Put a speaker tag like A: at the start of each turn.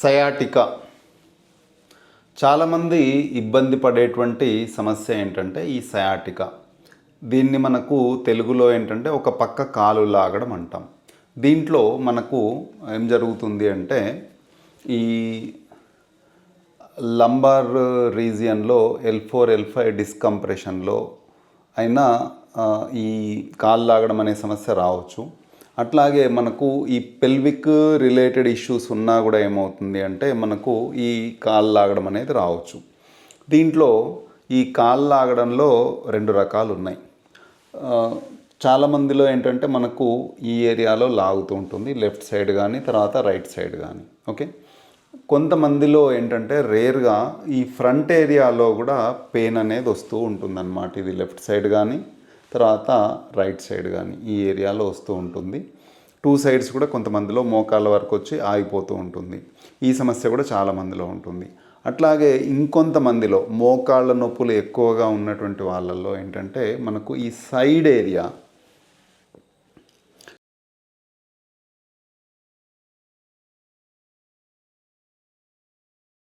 A: Sciatica. చాలామంది ఇబ్బంది పడేటువంటి సమస్య ఏంటంటే ఈ సయాటికా. దీన్ని మనకు తెలుగులో ఏంటంటే ఒక పక్క కాలు లాగడం అంటాం. దీంట్లో మనకు ఏం జరుగుతుంది అంటే ఈ లంబార్ రీజియన్లో ఎల్ ఫోర్ ఎల్ ఫైవ్ డిస్కంప్రెషన్లో అయినా ఈ కాలు లాగడం అనే సమస్య రావచ్చు. అట్లాగే మనకు ఈ పెల్విక్ రిలేటెడ్ ఇష్యూస్ ఉన్నా కూడా ఏమవుతుంది అంటే మనకు ఈ కాలు లాగడం అనేది రావచ్చు. దీంట్లో ఈ కాలు లాగడంలో రెండు రకాలు ఉన్నాయి. చాలామందిలో చాలా మందిలో ఏంటంటే మనకు ఈ ఏరియాలో లాగుతూ ఉంటుంది. లెఫ్ట్ సైడ్ కానీ తర్వాత రైట్ సైడ్ కానీ ఓకే? కొంతమందిలో ఏంటంటే రేర్గా ఈ ఫ్రంట్ ఏరియాలో కూడా పెయిన్ అనేది వస్తూ ఉంటుందన్నమాట. ఇది లెఫ్ట్ సైడ్ కానీ తర్వాత రైట్ సైడ్ కానీ ఈ ఏరియాలో వస్తూ ఉంటుంది. టూ సైడ్స్ కూడా కొంతమందిలో మోకాళ్ళ వరకు వచ్చి ఆగిపోతూ ఉంటుంది. ఈ సమస్య కూడా చాలా మందిలో ఉంటుంది. అట్లాగే ఇంకొంతమందిలో మోకాళ్ళ నొప్పులు ఎక్కువగా ఉన్నటువంటి వాళ్ళల్లో ఏంటంటే మనకు ఈ సైడ్ ఏరియా